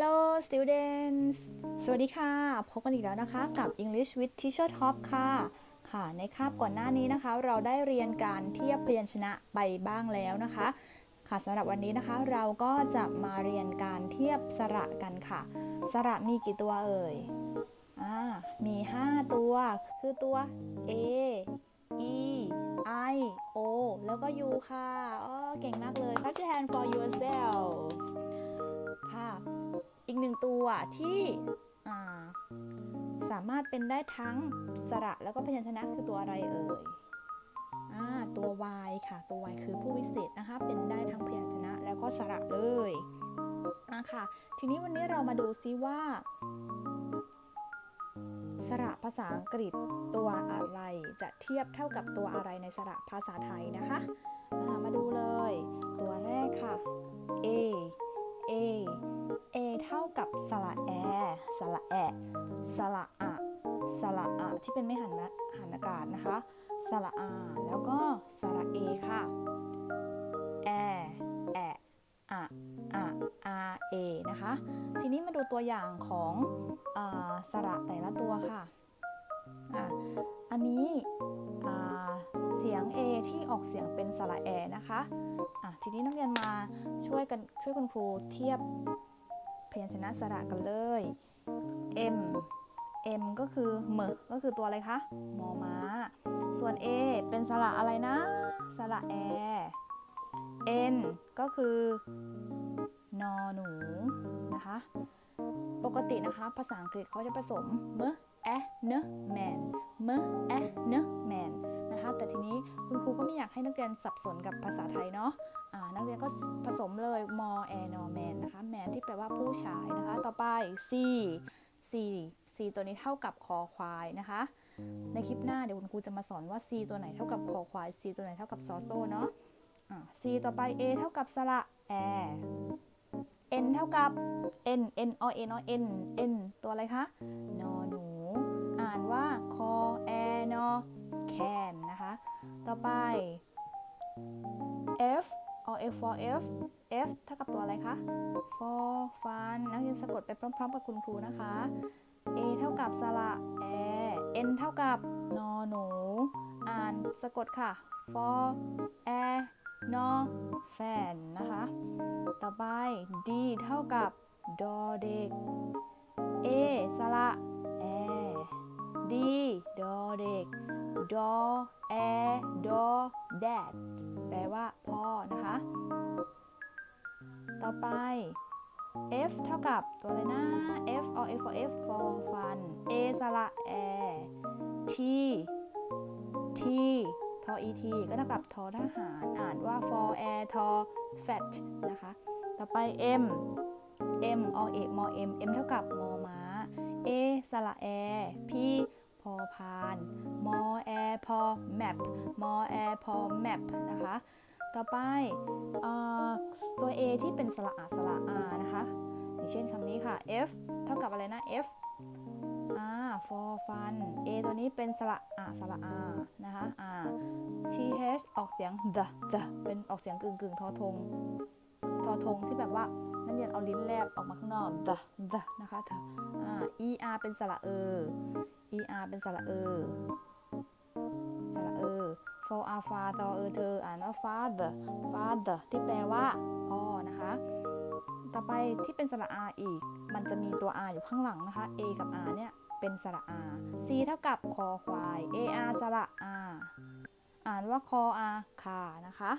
Hello students สวัสดีค่ะ พบกันอีกแล้วนะคะกับ English with Teacher Top ค่ะ ค่ะ ในคาบก่อนหน้านี้นะคะ เราได้เรียนการเทียบพยัญชนะไปบ้างแล้วนะคะ ค่ะสำหรับวันนี้นะคะ เราก็จะมาเรียนการเทียบสระกันค่ะ สระมีกี่ตัวเอ่ย อ่า มี 5 ตัว คือตัว A E I O แล้วก็ U ค่ะ อ๋อ เก่งมากเลย Clap your hand for yourself ค่ะ อีกหนึ่งตัวที่สามารถเป็นได้ทั้งสระแล้วก็พยัญชนะคือตัวอะไรเอ่ยตัว Y ค่ะ ตัว Y คือผู้วิเศษนะคะ เป็นได้ทั้งพยัญชนะแล้วก็สระเลยอะค่ะทีนี้วันนี้เรามาดูซิว่า สระภาษาอังกฤษตัวอะไรจะเทียบเท่ากับตัวอะไรในสระภาษาไทยนะคะอ่ามาดูเลย ตัวแรกค่ะ A A เท่ากับสระแอ สระแอ สระอะสระอะที่เป็นไม่หันนะหันอากาศนะคะ สระอา แล้วก็สระเอค่ะ แอ แออะอะอาเอนะคะ ทีนี้มาดูตัวอย่างของอสระแต่ละตัวค่ะอะอันนี้เสียง A ที่ออกเสียงเป็นสระแอนะคะะทีนี้นักเรียนมาช่วยกันช่วยคุณครูเทียบ ยัญชนะสระกันเลย M M ก็คือหมก็คือตัวอะไรคะมอม้า ส่วน A เป็นสระอะไรนะ สระแอ N ก็คือนอหนูนะคะ ปกตินะคะ ภาษาอังกฤษเขาจะผสมเมแอเนแมนเมแอเนแมนนะคะ แต่ทีนี้คุณครูก็ไม่อยากให้นักเรียนสับสนกับภาษาไทยเนาะ นักเรียนก็ผสมเลยมอแอนอแมนนะคะแมนที่แปลว่าผู้ชายนะคะ ต่อไป C C C ตัวนี้เท่ากับคอควายนะคะ ในคลิปหน้าเดี๋ยวคุณครูจะมาสอนว่า C ตัวไหนเท่ากับคอควาย C ตัวไหนเท่ากับซอโซ่เนาะอ่า C ต่อไป A เท่ากับสระแอ n เท่ากับ n n o n o n n ตัวอะไรคะนอหนู อ่านว่าคอแอนอแคนนะคะ ต่อไป f o f for f f เท่ากับตัวอะไรคะ for fun นักเรียนสะกดไปพร้อมๆกับคุณครูนะคะ a เท่ากับสระแอ n เท่ากับนอหนู อ่านสะกดค่ะ for air นอแฟนนะคะ ต่อไป D เท่ากับดอเด็ก A สระแอ D ดอเด็กดอแอดอ dad แปลว่าพ่อนะคะ ต่อไป F เท่ากับตัวอะไรนะ F or F for F for fun A สระแอ T T ทอ et ก็เท่ากับทอทหาร อ่านว่า for air ทอ fat นะคะ ต่อไป m m o a ม m m เท่ากับมอม้า a สระแอ p อพานมอแอพอ map มอแอพอ map นะคะ ต่อไปอตัว a ที่เป็นสระอาสระอานะคะ อย่างเช่นคำนี้ค่ะ f เท่ากับอะไรนะ f อ่า for fun a ตัวนี้เป็นสระอาสระอานะคะอ่า th ออกเสียง the the เป็นออกเสียงกึ่งกึ่งทอทง ทอทงที่แบบว่านักเรียนเอาลิ้นแลบออกมาข้างนอก the the นะคะ the อ่า er เป็นสระเออ er เป็นสระเออสระเออ for a f a ตอเออเธออ่านว่า father father ที่แปลว่าพ่อนะคะ ต่อไปที่เป็นสระ r อีก มันจะมีตัว r อยู่ข้างหลังนะคะ a กับ r เนี่ยเป็นสระ r c เท่ากับคอควาย ar สระ r อ่านว่าคอ r คานะคะ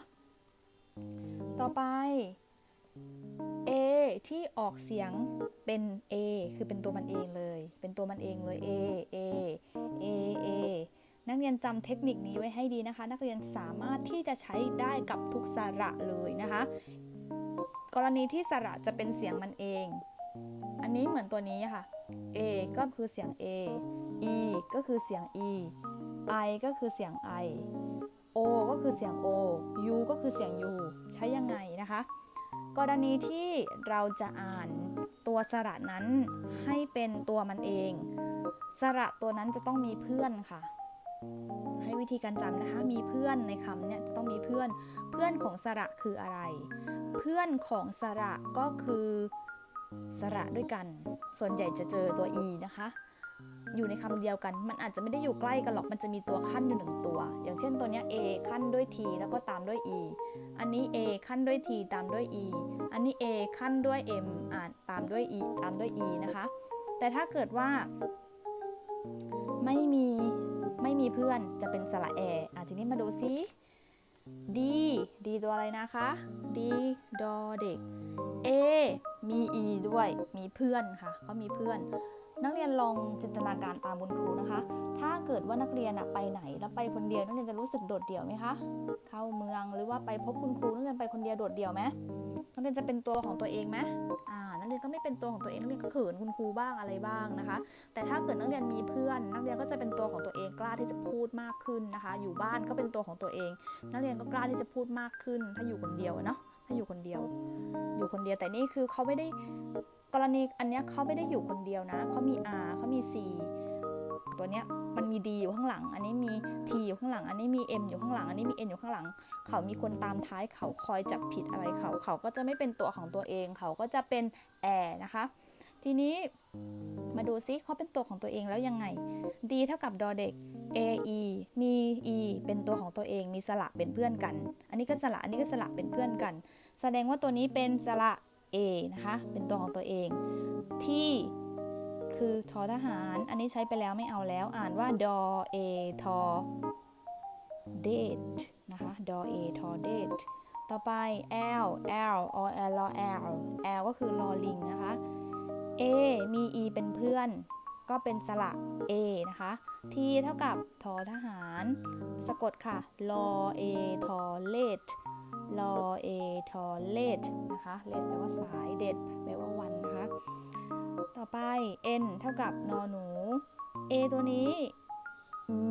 ต่อไป A ที่ออกเสียงเป็น A คือเป็นตัวมันเองเลย เป็นตัวมันเองเลย A A A A นักเรียนจำเทคนิคนี้ไว้ให้ดีนะคะ นักเรียนสามารถที่จะใช้ได้กับทุกสระเลยนะคะ กรณีที่สระจะเป็นเสียงมันเอง อันนี้เหมือนตัวนี้ค่ะ A ก็คือเสียง A E ก็คือเสียง E I ก็คือเสียง I O ก็คือเสียง O U ก็คือเสียง U ใช้ยังไงนะคะ กรณีที่เราจะอ่านตัวสระนั้นให้เป็นตัวมันเอง สระตัวนั้นจะต้องมีเพื่อนค่ะ ให้วิธีการจำนะคะ มีเพื่อนในคำเนี่ยจะต้องมีเพื่อน เพื่อนของสระคืออะไร เพื่อนของสระก็คือสระด้วยกัน ส่วนใหญ่จะเจอตัว e นะคะ อยู่ในคำเดียวกัน มันอาจจะไม่ได้อยู่ใกล้กันหรอก มันจะมีตัวขั้นอยู่หนึ่งตัว อย่างเช่นตัวเนี้ย a ขั้นด้วย t แล้วก็ตามด้วย e อันนี้ a ขั้นด้วย t ตามด้วย e อันนี้ a ขั้นด้วย m อ่านตามด้วย e ตามด้วย e นะคะ แต่ถ้าเกิดว่าไม่มีไม่มีเพื่อนจะเป็นสระแออะทีนี้มาดูซิดีดีตัวอะไรนะคะดีดอเด็ก A มี E ด้วย มีเพื่อนค่ะเขามีเพื่อน นักเรียนลองจินตนาการตามคุณครูนะคะ ถ้าเกิดว่านักเรียนอะไปไหนแล้วไปคนเดียวนักเรียนจะรู้สึกโดดเดี่ยวไหมคะ เข้าเมืองหรือว่าไปพบคุณครูนักเรียนไปคนเดียวโดดเดี่ยวไหมนักเรียนจะเป็นตัวของตัวเองไหมอ่า นักเรียนก็ไม่เป็นตัวของตัวเองนักเรียนก็เขินคุณครูบ้างอะไรบ้างนะคะ แต่ถ้าเกิดนักเรียนมีเพื่อน นักเรียนก็จะเป็นตัวของตัวเองกล้าที่จะพูดมากขึ้นนะคะ อยู่บ้านก็เป็นตัวของตัวเอง นักเรียนก็กล้าที่จะพูดมากขึ้น ถ้าอยู่คนเดียวเนาะ ถ้าอยู่คนเดียว อยู่คนเดียวแต่นี่คือเขาไม่ได้ กรณีอันเนี้ยเขาไม่ได้อยู่คนเดียวนะเขามี R เขามี C ตัวเนี้ยมันมี D อยู่ข้างหลัง อันนี้มี T อยู่ข้างหลัง อันนี้มี M อยู่ข้างหลัง อันนี้มี N อยู่ข้างหลัง เขามีคนตามท้ายเขาคอยจับผิดอะไรเขา เขาก็จะไม่เป็นตัวของตัวเอง เขาก็จะเป็นแอนะคะ ทีนี้มาดูซิเขาเป็นตัวของตัวเองแล้วยังไง D เท่ากับดอเด็ก A E มี E เป็นตัวของตัวเอง มีสระเป็นเพื่อนกัน อันนี้ก็สระ อันนี้ก็สระเป็นเพื่อนกัน แสดงว่าตัวนี้เป็นสระ A นะคะ เป็นตัวของตัวเอง ที่คือทอทหาร อันนี้ใช้ไปแล้วไม่เอาแล้ว อ่านว่าดอ A ทอ date นะคะดอ A ทอ date ต่อไป L L o L L L L ก็คือลอลิงนะคะ A มี E เป็นเพื่อน ก็เป็นสระ A นะคะ T เท่ากับทอทหาร สะกดค่ะลอ A ทอ late ลอ A ทอ late นะคะ late แปลว่าสาย date แปลว่าวันนะคะ ต่อไป N เท่ากับนอหนู A ตัวนี้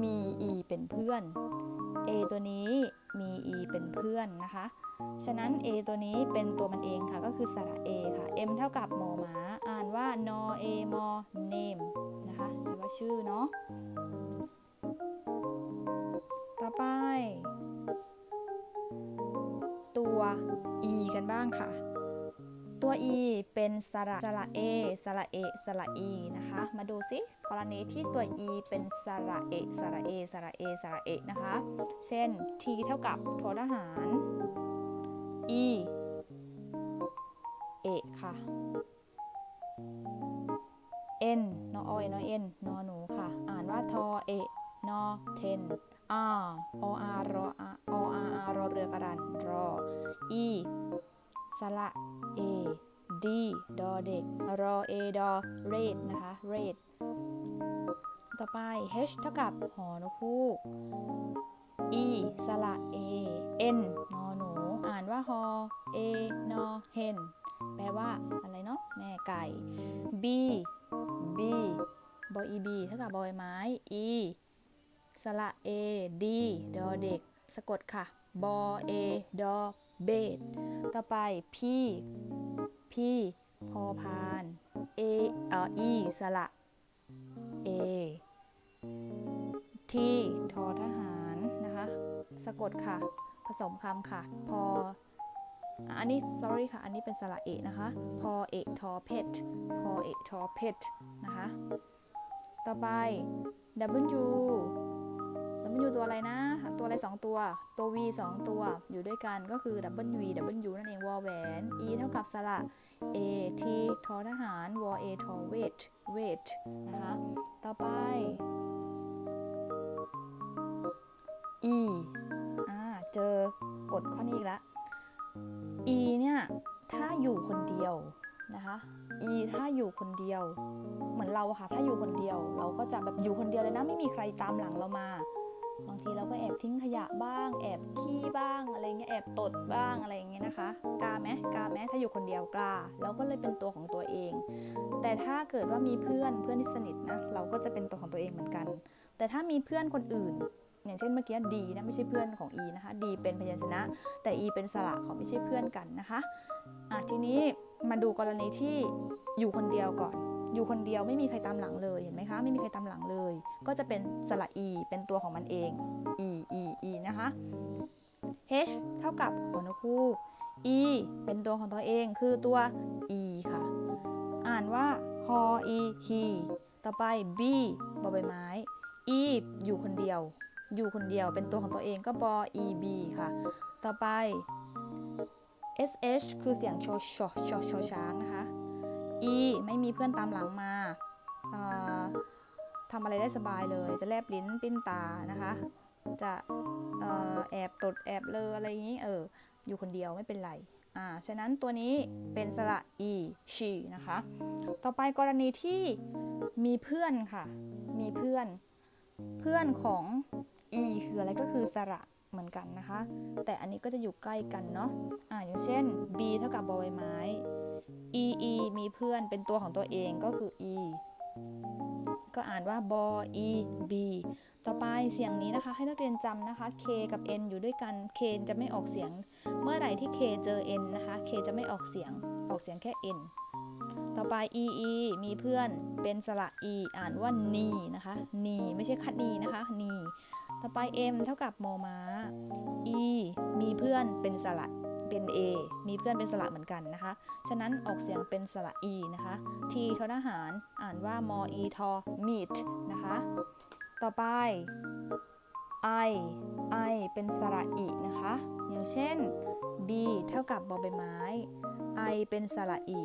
มี E เป็นเพื่อน A ตัวนี้มี E เป็นเพื่อนนะคะ ฉะนั้น A ตัวนี้เป็นตัวมันเองค่ะ ก็คือสระ A ค่ะ M เท่ากับมอหมา อ่านว่านอ A มอ name นะคะแปลว่าชื่อเนาะ ต่อไป E กันบ้างค่ะ ตัว E เป็นสระสระ A สระ A สระ E นะคะ มาดูซิกรณีที่ตัว E เป็นสระ A สระ A สระ A สระ A นะคะ เช่น T เท่ากับททหาร E เอค่ะ N นออยนอเอ็นนอหนูค่ะ อ่านว่าทอเอนอเทน R O R รอ R O R R รอเรือกระดานรอ E สระ A D ดอเด็กรอ A ดอ red นะคะ red ต่อไป H เท่ากับหอนกฮูก E สระ A N นอหนู อ่านว่าฮอ A นอ hen แปลว่าอะไรเนาะแม่ไก่ B B บอ E B เท่ากับบอยไม้ E ระ A D ดอเด็ก สะกดค่ะ บอ A ดอเบดต่อไป P P พอพาน A เอ่อ E สระ A T ทอทหารนะคะ สะกดค่ะ ผสมคำค่ะ พอ อันนี้ sorry ค่ะ อันนี้เป็นสระเอกนะคะ พอเอกทอเพชรพอเอกทอเพชรนะคะ ต่อไป W W ตัวอะไรนะ ตัวอะไร 2 ตัว ตัว V 2 ตัวอยู่ด้วยกันก็คือ W W นั่นเองวอแหวน E เท่ากับสระ A T ทอทหารวอ A ทอ wait wait นะคะ ต่อไป E อ่าเจอกฎข้อนี้อีกแล้ว E เนี่ยถ้าอยู่คนเดียวนะคะ E ถ้าอยู่คนเดียว เหมือนเราอะค่ะ ถ้าอยู่คนเดียว เราก็จะแบบอยู่คนเดียวเลยนะ ไม่มีใครตามหลังเรามา บางทีเราก็แอบทิ้งขยะบ้าง แอบขี้บ้างอะไรเงี้ยแอบตดบ้างอะไรเงี้ยนะคะกล้าไหมกล้าไหมถ้าอยู่คนเดียวกล้าเราก็เลยเป็นตัวของตัวเอง แต่ถ้าเกิดว่ามีเพื่อนเพื่อนที่สนิทนะเราก็จะเป็นตัวของตัวเองเหมือนกัน แต่ถ้ามีเพื่อนคนอื่นอย่างเช่นเมื่อกี้ดีนะไม่ใช่เพื่อนของ E นะคะดีเป็นพยัญชนะ แต่ E เป็นสระเขาไม่ใช่เพื่อนกันนะคะอะทีนี้มาดูกรณีที่อยู่คนเดียวก่อน อยู่คนเดียวไม่มีใครตามหลังเลย เห็นไหมคะ ไม่มีใครตามหลังเลย ก็จะเป็นสระ E เป็นตัวของมันเอง E E E นะคะ H เท่ากับหัวนกฮูก E เป็นตัวของตัวเองคือตัว E ค่ะ อ่านว่าฮออีฮีต่อไป b บอใบไม้ e อยู่คนเดียว อยู่คนเดียวเป็นตัวของตัวเองก็บอ e b ค่ะ ต่อไป sh คือเสียงชอชอชอชอช้างนะคะ e ไม่มีเพื่อนตามหลังมาอ่าทำอะไรได้สบายเลย จะแลบลิ้นปิ้นตานะคะ จะออแอบตดแอบเลออะไรอย่างนี้เอออยู่คนเดียวไม่เป็นไรอ่าฉะนั้นตัวนี้เป็นสระ e she นะคะ ต่อไปกรณีที่มีเพื่อนค่ะ มีเพื่อน เพื่อนของ e คืออะไรก็คือสระ เหมือนกันนะคะ แต่อันนี้ก็จะอยู่ใกล้กันเนาะอ่าอย่างเช่น b เท่ากับบอใบไม้ e e มีเพื่อนเป็นตัวของตัวเองก็คือ e ก็อ่านว่าบอ e b ต่อไปเสียงนี้นะคะ ให้นักเรียนจำนะคะ k กับ n อยู่ด้วยกัน k จะไม่ออกเสียง เมื่อไหร่ที่ k เจอ n นะคะ k จะไม่ออกเสียง ออกเสียงแค่ n ต่อไป e e มีเพื่อนเป็นสระ e อ่านว่านีนะคะนีไม่ใช่คัดนีนะคะนี ต่อไป m เท่ากับโมมา e มีเพื่อนเป็นสระเป็น a มีเพื่อนเป็นสระเหมือนกันนะคะ ฉะนั้นออกเสียงเป็นสระ e นะคะ t ทอทหารอ่านว่ามอ e ทอ meet นะคะ ต่อไป i i เป็นสระอีนะคะ อย่างเช่น b เท่ากับบอใบไม้ i เป็นสระอี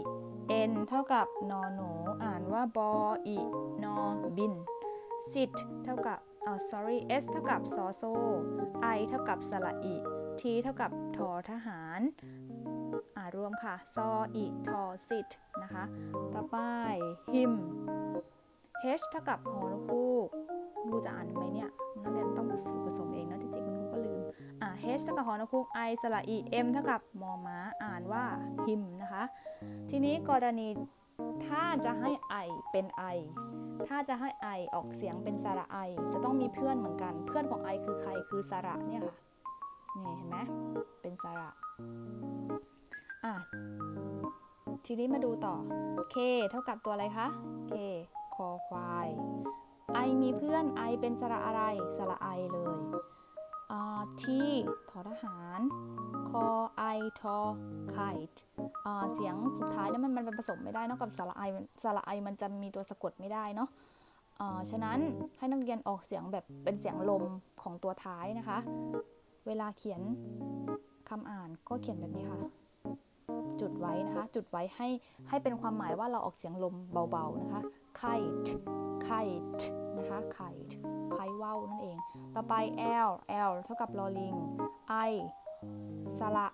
n เท่ากับนอหนู อ่านว่าบออีนอบิน sit เท่ากับ อ่า sorry s เท่ากับซอโซ i เท่ากับสระอี t เท่ากับทอทหารอ่ารวมค่ะ ซออีทอ sit นะคะ ต่อไป him h เท่ากับหอนกฮูกดูจะอ่านไหมเนี่ยนักเรียนต้องผสมเองนะที่จริงคุณครูก็ลืม อ่า h เท่ากับหอนกูก i สระอี m เท่ากับมอม้าอ่านว่า him นะคะ ทีนี้กรณี ถ้าจะให้ i เป็น i ถ้าจะให้ i อออกเสียงเป็นสระ i จะต้องมีเพื่อนเหมือนกัน เพื่อนของ i คือใคร คือสระเนี่ยค่ะ นี่เห็นไหมเป็นสระอะทีนี้มาดูต่อ k เท่ากับตัวอะไรคะ k คอควาย i มีเพื่อน i เป็นสระอะไร สระ i เลย t ทอทหาร คอ i ทอ kite อ่เสียงสุดท้ายเนี่ยมันมันผสมไม่ได้นอกกับสระ i สระ i มันจะมีตัวสะกดไม่ได้เนาะฉะนั้นให้นักเรียนออกเสียงแบบเป็นเสียงลมของตัวท้ายนะคะ เวลาเขียนคำอ่านก็เขียนแบบนี้ค่ะ จุดไว้นะคะ จุดไว้ให้ให้เป็นความหมายว่าเราออกเสียงลมเบาๆนะคะ kite kite นะคะ kite ไคว่าวนั่นเอง ต่อไป l l เท่ากับลอลิง i สระ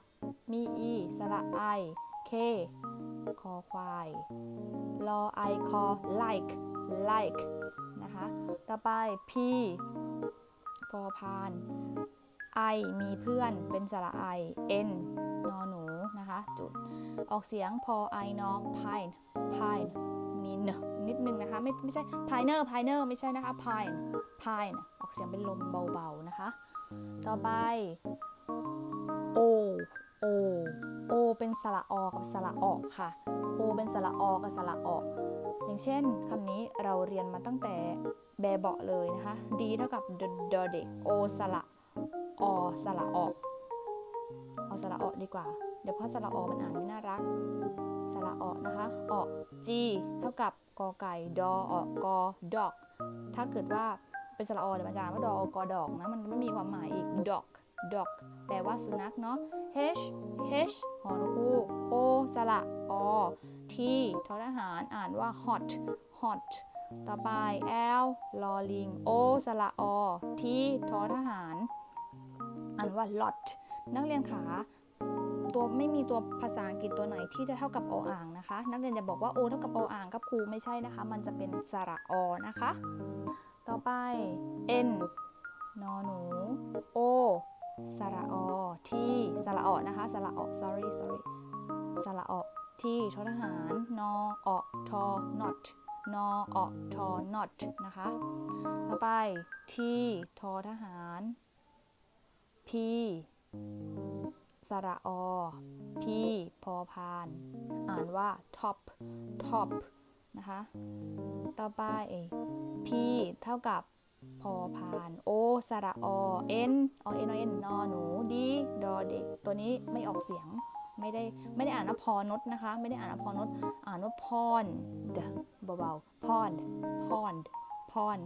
มี e สระ i k คอควายรอ i คอ like like นะคะ ต่อไป p พอพาน i มีเพื่อนเป็นสระ i n นอหนูนะคะ จุด ออกเสียงพอ i นอ pine pine มีเนิดนึงนะคะ ไม่ไม่ใช่ piner piner ไม่ใช่นะคะ pine pine ออกเสียงเป็นลมเบาๆนะคะ ต่อไป o o o เป็นสระออกับสระออกค่ะ o เป็นสระออกับสระออก อย่างเช่นคำนี้เราเรียนมาตั้งแต่แบเบาะเลยนะคะ d เท่ากับ d ดอเด็ก o สระอสระออกเอาสระออกดีกว่า เดี๋ยวเพราะสระอมันอ่านไม่น่ารัก ระออนะคะออก g เท่ากับกอไก่ดอออกกอดอก ถ้าเกิดว่าเป็นสระอเดี๋ยวมันจะอ่านว่าดอกอดอกนะมันไม่มีความหมายอีกดอกดอกแปลว่าสุนัขเนาะ h h หอนกฮูก o สระอ t ทอทหารอ่านว่า hot hot ต่อไป l ลอลิง o สระอ t ทอทหาร อ่านว่า lot นักเรียนขา ตัวไม่มีตัวภาษาอังกฤษตัวไหนที่จะเท่ากับออ่างนะคะ นักเรียนจะบอกว่า o เท่ากับออ่างกับครูไม่ใช่นะคะ มันจะเป็นสระอนะคะ ต่อไป n นอหนู o สระอ t สระอนะคะสระอ sorry sorry สระอ t ทอทหารนออทอ not นออทอ not นะคะ ต่อไป t ทอทหาร p สระอ p พอพาน อ่านว่า top top นะคะ ต่อไป p เท่ากับพอพาน o สระอ n อ n อ n นอเอ็นนหนู d ดอเด็ก ตัวนี้ไม่ออกเสียง ไม่ได้ ไม่ได้อ่านว่าพอนดนะคะ ไม่ได้อ่านว่าพอนดอ่านว่าพอนเดเบาๆ พอนพอนพอน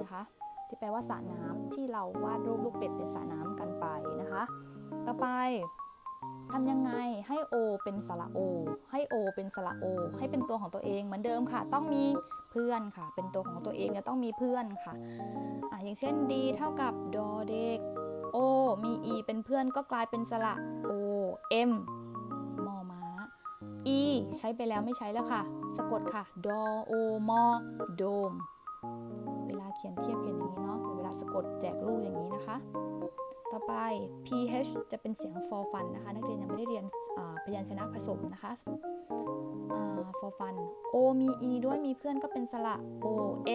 นะคะ ที่แปลว่าสระน้ำที่เราวาดรูปลูกเป็ดเป็นสระน้ำกันไปนะคะ ต่อไปทำยังไงให้ O เป็นสระ O ให้ O เป็นสระ O ให้เป็นตัวของตัวเองเหมือนเดิมค่ะ ต้องมีเพื่อนค่ะ เป็นตัวของตัวเองจะต้องมีเพื่อนค่ะอะ อย่างเช่น D เท่ากับดอเด็ก O มี E เป็นเพื่อนก็กลายเป็นสระ O M มอม้า E ใช้ไปแล้วไม่ใช้แล้วค่ะ สะกดค่ะดอโอมอโดม เวลาเขียนเทียบเขียนอย่างนี้เนาะเวลาสะกดแจกลูกอย่างนี้นะคะ ต่อไป ph จะเป็นเสียง for fun นะคะ นักเรียนยังไม่ได้เรียนพยัญชนะผสมนะคะอ่า for fun o มี e ด้วยมีเพื่อนก็เป็นสระ o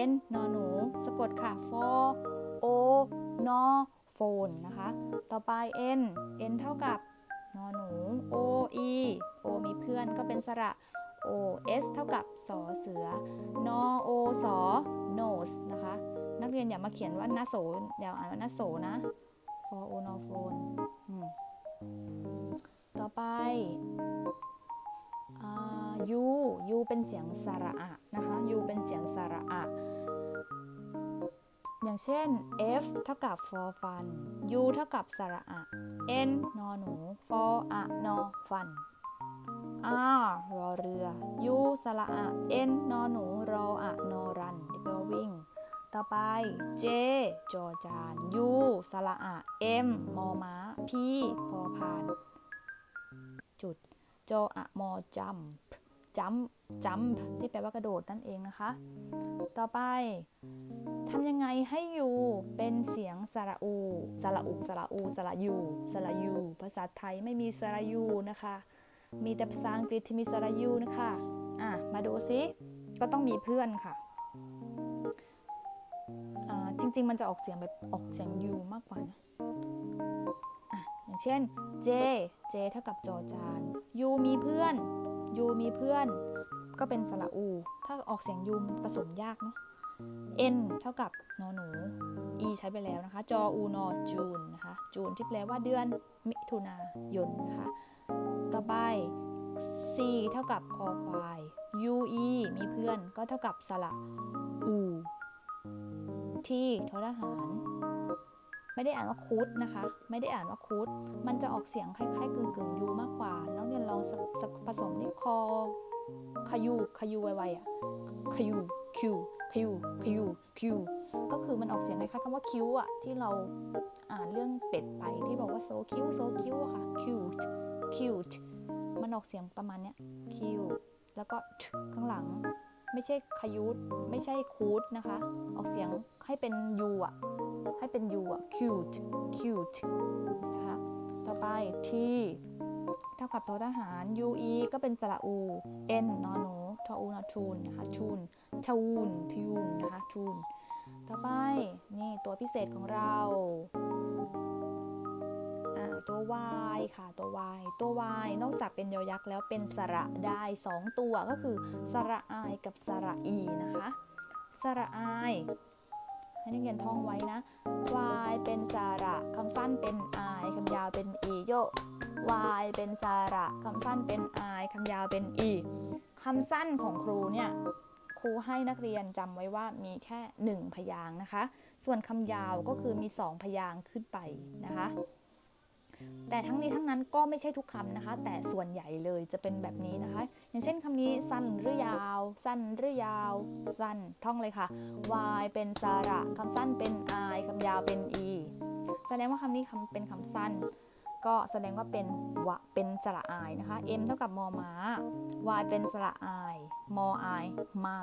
n นอหนูสะกดค่ะ for o นอ phone นะคะ ต่อไป n n เท่ากับนอหนู o e o มีเพื่อนก็เป็นสระ o s เท่ากับสอเสือนอ o สอ nose นะคะ นักเรียนอย่ามาเขียนว่านาโสอย่าอ่านว่านาโสนะ for o n o phone ต่อไปอ่า u u เป็นเสียงสระอะนะคะ u เป็นเสียงสระอะ อย่างเช่น f เท่ากับ for fun u เท่ากับสระอะ n นอหนู for อะนอ fun r รอเรือ u สระอะ n นอหนู รออะนอรันที่แปลว่าวิ่ง ต่อไป J จอจาน U สระอะ M มอม้า P พอพาน จุด จออะมอจัมจัมจัมที่แปลว่ากระโดดนั่นเองนะคะ ต่อไปทำยังไงให้ U เป็นเสียงสระอู สระอุสระอู สระยูสระยู ภาษาไทยไม่มีสระยูนะคะ มีแต่ภาษาอังกฤษที่มีสระยูนะคะ อะ มาดูซิ ก็ต้องมีเพื่อนค่ะ ริง ๆ มันจะออกเสียงแบบออกเสียง U มากกว่านะอะอย่างเช่น J J เท่ากับจอจาน U มีเพื่อน U มีเพื่อน ก็เป็นสระอู ถ้าออกเสียง U มันผสมยากเนาะ N เท่ากับนอหนู E ใช้ไปแล้วนะคะ จออูนอจูนนะคะจูนที่แปลว่าเดือนมิถุนายนนะคะ ต่อไป C เท่ากับคอควาย U E มีเพื่อนก็เท่ากับสระอู ที่ททหาร ไม่ได้อ่านว่าคูดนะคะ ไม่ได้อ่านว่าคูดมันจะออกเสียงคล้ายๆกึ่งกึ่งยูมากกว่า แล้วเรียลองสักผสมนี่คอขยูขยูไวๆอะขยูคิวขยูขยูคิวก็คือมันออกเสียงคล้ายๆคำว่าคิวอะที่เราอ่านเรื่องเป็ดไปที่บอกว่าโซคิวโซคิวอะค่ะ cute cute มันออกเสียงประมาณเนี้ย cute แล้วก็ข้างหลัง ไม่ใช่ขยุดไม่ใช่คูดนะคะ ออกเสียงให้เป็นยูอะ ให้เป็นยูอะ cute cute นะคะ ต่อไป t เท่ากับทอทหาร ue ก็เป็นสระอู n นอหนูทออูนอทูนนะคะทูนทูนทูนนะคะทูน ต่อไป นี่ตัวพิเศษของเรา อ่าตัว y ค่ะตัว y ตัว y นอกจากเป็นยอยักษ์แล้วเป็นสระได้ 2 ตัวก็คือสระ i กับสระ e นะคะสระ i ให้นักเรียนท่องไว้นะ y เป็นสระคำสั้นเป็น i คำยาวเป็น e โย y เป็นสระคำสั้นเป็น i คำยาวเป็น e คำสั้นของครูเนี่ยครูให้นักเรียนจำไว้ว่ามีแค่ 1 พยางค์นะคะ ส่วนคำยาวก็คือมี 2 พยางค์ขึ้นไปนะคะ แต่ทั้งนี้ทั้งนั้นก็ไม่ใช่ทุกคำนะคะ แต่ส่วนใหญ่เลยจะเป็นแบบนี้นะคะ อย่างเช่นคำนี้สั้นหรือยาว สั้นหรือยาว สั้นท่องเลยค่ะ y เป็นสระคำสั้นเป็น i คำยาวเป็น e แสดงว่าคำนี้คำเป็นคำสั้น ก็แสดงว่าเป็นวะเป็นสระ i นะคะ m เท่ากับมอม้า y เป็นสระ i มอ i ไม่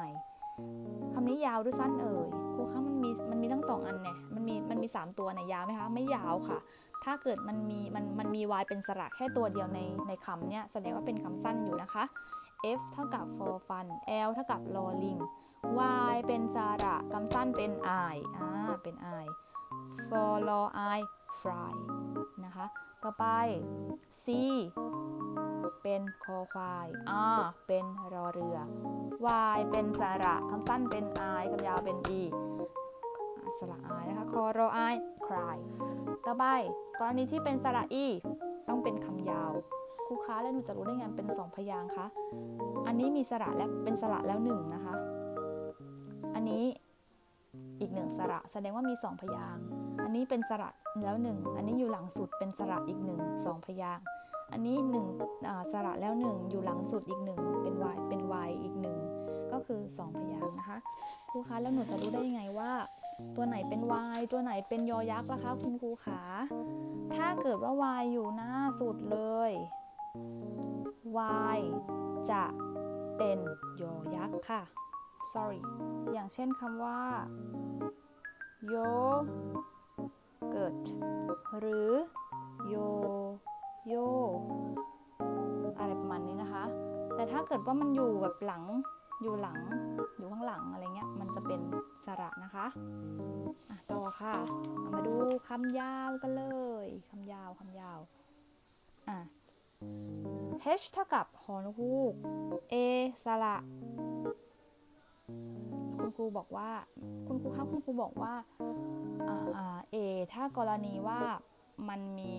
คำนี้ยาวหรือสั้นเอ่ยครูคะมันมีมันมีทั้งสองอันเนี่ยมันมีมันมี3ตัวเนี่ยยาวไหมคะ ไม่ยาวค่ะ ถ้าเกิดมันมีมันมันมี y เป็นสระแค่ตัวเดียวในในคำเนี่ยแสดงว่าเป็นคำสั้นอยู่นะคะ f เท่ากับ for fun l เท่ากับ l o l i n g y เป็นสระคำสั้นเป็น i อ่าเป็น i for l o i fry นะคะ ต่อไป c เป็นคอควาย r เป็นรอเรือ y เป็นสระคำสั้นเป็น i คำยาวเป็น e สระ i นะคะ คอรอ i cry ไป กรณีที่เป็นสระ e ต้องเป็นคำยาวครูคะแล้วหนูจะรู้ได้ไงเป็นสองพยางค์คะอันนี้มีสระและเป็นสระแล้วหนึ่งนะคะ อันนี้อีกหนึ่งสระแสดงว่ามีสองพยางค์อันนี้เป็นสระแล้วหนึ่งอันนี้อยู่หลังสุดเป็นสระอีกหนึ่งสองพยางค์อันนี้หนึ่งสระแล้วหนึ่งอยู่หลังสุดอีกหนึ่งเป็นวายเป็นวายอีกหนึ่งก็คือสองพยางค์นะคะครูคะแล้วหนูจะรู้ได้ยังไงว่า ตัวไหนเป็น y ตัวไหนเป็นยอยักษ์ล่ะคะคุณครูขา ถ้าเกิดว่า y อยู่หน้าสุดเลย y จะเป็นยอยักษ์ค่ะ sorry อย่างเช่นคำว่า yo เกิดหรือ yo yo อะไรประมาณนี้นะคะ แต่ถ้าเกิดว่ามันอยู่แบบหลัง อยู่หลังอยู่ข้างหลังอะไรเงี้ยมันจะเป็นสระนะคะะต่อค่ะามาดูคำยาวกันเลยคำยาวคำยาวอะ h เท่ากับหอนกฮูก a สระคุณครูบอกว่าคุณครูครับคุณครูบอกว่าอ่าอ่า a ถ้ากรณีว่ามันมี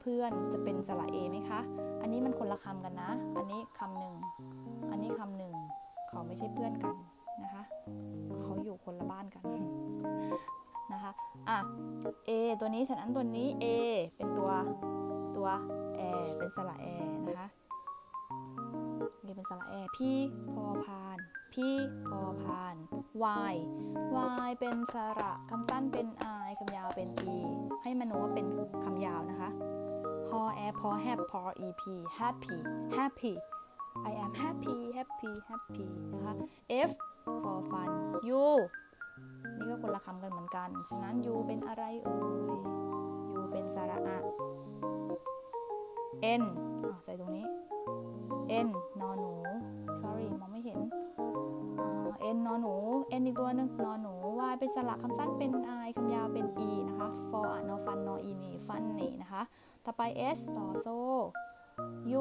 เพื่อนจะเป็นสระ a ไหมคะ อันนี้มันคนละคำกันนะ อันนี้คำหนึ่ง อันนี้คำหนึ่ง เขาไม่ใช่เพื่อนกันนะคะ เขาอยู่คนละบ้านกันนะคะอะ A ตัวนี้ฉะนั้นตัวนี้ A เป็นตัวตัวแอเป็นสระแอนะคะ A เป็นสระแอ P พอพาน P พอพาน Y Y เป็นสระคำสั้นเป็น I คำยาวเป็น E ให้มโนว่าเป็นคำยาวนะคะ พอแอพอแฮปพอ EP happy happy I am happy happy happy นะคะ F for fun U นี่ก็คนละคำกันเหมือนกัน ฉะนั้น U เป็นอะไรเอ่ย U เป็นสระอะ N อะใส่ตรงนี้ N นอนหนู sorry มองไม่เห็น N นอนหนู N อีกตัวหนึ่งนอนหนู Y เป็นสระคำสั้นเป็น I คำยาวเป็น E นะคะ for อะนอฟันนออีนี่ฟันนี่นะคะ ต่อไป S ต่อโซ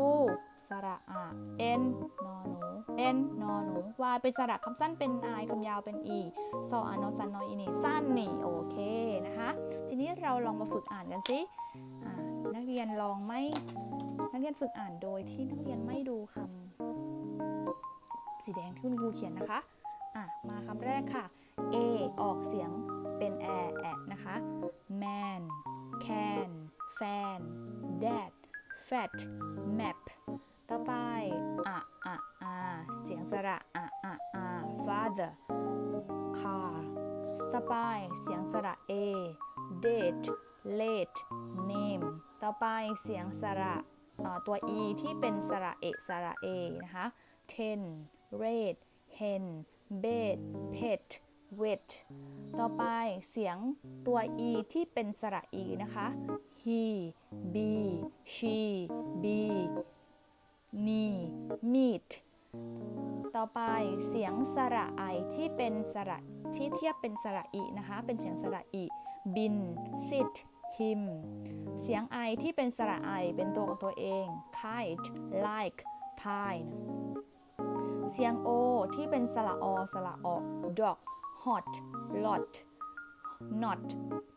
U สระอะ N นอหนู N นอหนู Y เป็นสระคำสั้นเป็น I คำยาวเป็น E ซออานอซันนออีนี่สั้นนี่โอเคนะคะ ทีนี้เราลองมาฝึกอ่านกันสินักเรียนลองไม่นักเรียนฝึกอ่านโดยที่นักเรียนไม่ดูคำสีแดงที่คุณครูเขียนนะคะอะมาคำแรกค่ะ A ออกเสียงเป็นแอแอะนะคะ man can fan dad fat map ต่อไปอะอะอาเสียงสระอะอะอา father car ต่อไปเสียงสระ a date late name ต่อไปเสียงสระตัว e ที่เป็นสระเอสระ a นะคะ ten red hen bed pet wet ต่อไปเสียงตัว e ที่เป็นสระ e นะคะ he be she be knee meet ต่อไปเสียงสระไอที่เป็นสระที่เทียบเป็นสระอีนะคะ เป็นเสียงสระอีบิน sit him เสียงไอที่เป็นสระไอเป็นตัวของตัวเอง kite like pine เสียงโอที่เป็นสระอสระอ dog hot lot not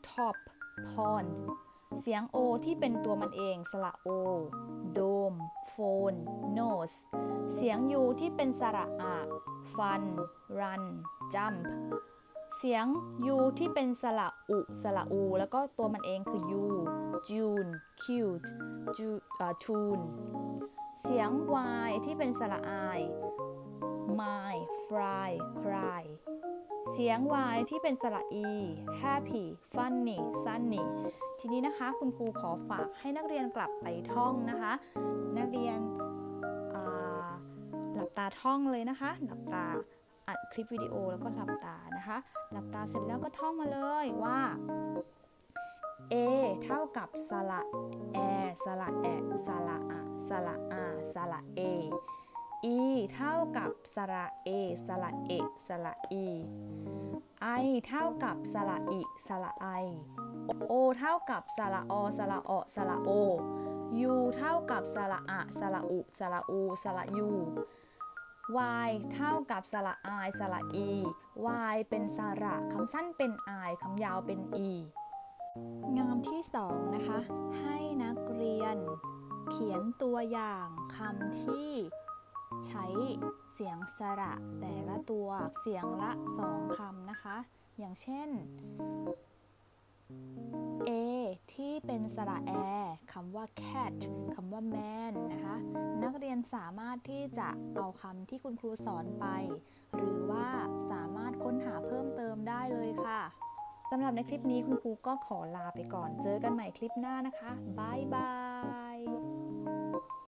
top pond เสียงโอที่เป็นตัวมันเองสระโอโดมโฟนโนสเสียงยูที่เป็นสระอฟันรันจัมป์เสียงยูที่เป็นสระอุสระอู แล้วก็ตัวมันเองคือยู June cute Ju อ่า tune เสียง y ที่เป็นสระอาย my fry cry เสียง y ที่เป็นสระ e happy funny sunny ทีนี้นะคะคุณครูขอฝากให้นักเรียนกลับไปท่องนะคะ นักเรียนหลับตาท่องเลยนะคะ หลับตาอัดคลิปวิดีโอแล้วก็หลับตานะคะ หลับตาเสร็จแล้วก็ท่องมาเลยว่า A เท่ากับสระแอสระแอสระอะสระอาสระ A E เท่ากับสระ A สระเอสระ E I เท่ากับสระอิสระ I O เท่ากับสระอสระอสระโอ U เท่ากับสระอะสระอุสระอูสระ U Y เท่ากับสระ I สระ E Y เป็นสระคำสั้นเป็น I คำยาวเป็น E งานที่2นะคะ ให้นักเรียน เขียนตัวอย่างคำที่ใช้เสียงสระแต่ละตัวเสียงละสองคำนะคะ อย่างเช่น A ที่เป็นสระแอคำว่า cat คำว่า man นะคะ นักเรียนสามารถที่จะเอาคำที่คุณครูสอนไป หรือว่าสามารถค้นหาเพิ่มเติมได้เลยค่ะ สำหรับในคลิปนี้คุณครูก็ขอลาไปก่อน เจอกันใหม่คลิปหน้านะคะ บ๊ายบาย